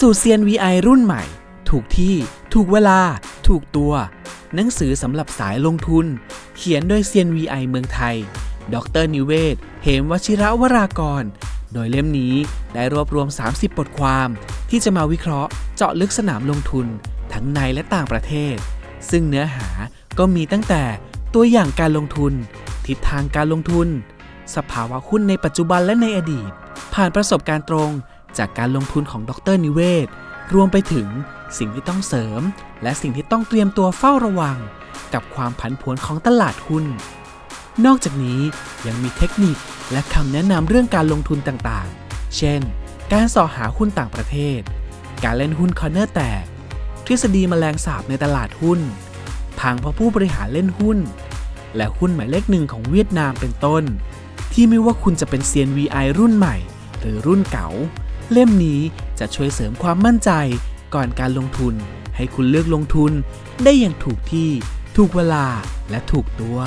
สู่เซียน VI รุ่นใหม่ ถูกที่ ถูกเวลา ถูกตัว หนังสือสำหรับสายลงทุน เขียนโดยเซียน VI เมืองไทย ดรนิเวศ เหมวชิระวรากร โดยเล่มนี้ได้รวบรวม 30 บทความ ที่จะมาวิเคราะห์เจาะลึกสนามลงทุน ทั้งในและต่างประเทศ ซึ่งเนื้อหาก็มีตั้งแต่ตัวอย่างการลงทุน ทิศทางการลงทุน สภาวะหุ้นในปัจจุบันและในอดีต ผ่านประสบการณ์ตรง จากการลงทุนของดรนิเวศ รวมไปถึงสิ่งที่ต้องเสริม และสิ่งที่ต้องเตรียมตัวเฝ้าระวัง กับความผันผวนของตลาดหุ้น นอกจากนี้ยังมีเทคนิคและคำแนะนำเรื่องการลงทุนต่างๆ เช่น การสอหาหุ้นต่างประเทศ การเล่นหุ้นคอร์เนอร์แตก ทฤษฎีแมลงสาบในตลาดหุ้นพังเพราะผู้บริหารเล่นหุ้น และหุ้นหมายเลขหนึ่งของเวียดนามเป็นต้น ที่ไม่ว่าคุณจะเป็นเซียน VI รุ่นใหม่ หรือรุ่นเก่า เล่มนี้จะช่วยเสริมความมั่นใจก่อนการลงทุน ให้คุณเลือกลงทุนได้อย่างถูกที่ ถูกเวลาและถูกตัว